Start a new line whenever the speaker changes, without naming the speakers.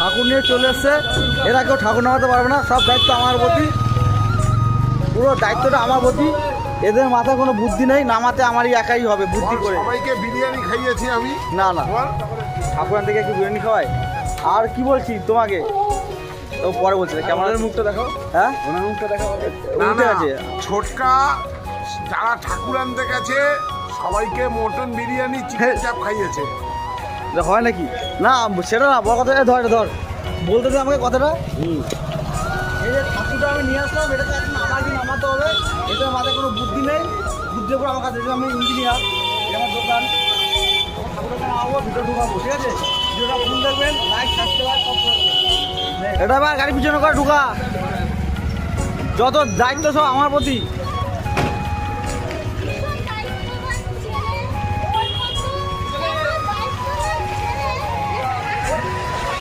ঠাকুর নিয়ে চলে এসছে। এরা কেউ ঠাকুর নামাতে পারবে না সব দায়িত্ব আমার প্রতি। পুরো দায়িত্বটা আমার প্রতি। এদের মাথায় কোনো বুদ্ধি নেই নামাতে আমারই একাই হবে বুদ্ধি করে।
সবাইকে বিরিয়ানি খাইয়েছি আমি।
না না। ঠাকুরান থেকে কি বিরিয়ানি খাওয়াই আর কি বলছি তোমাকে? তো পরে বলছি কেমন মুখটা দেখো হ্যাঁ? ওনার মুখটা দেখো উঠে আছে।
ছোটকা যারা ঠাকুর আনতে গেছে সবাইকে মটন বিরিয়ানি চিকেন চাপ খাইয়েছে।
এটা হয় নাকি? না সেটা না বড় কথা ধর এটা ধর। বলতে দে আমাকে কথাটা? এই যে ঠাকুরটা আমি নিয়ে আসলাম এটাকে এখন আমাকে নামাতে হবে। এটা মাথায় কোনো বুদ্ধি নেই। বুদ্ধি করে আমার কাছে আমি ইঞ্জিনিয়ার এটা আমার দোকান। আমার দেবেন। এটা আবার গাড়ি পিছনে করে ঢুকা। যত দায়িত্ব সব আমার প্রতি।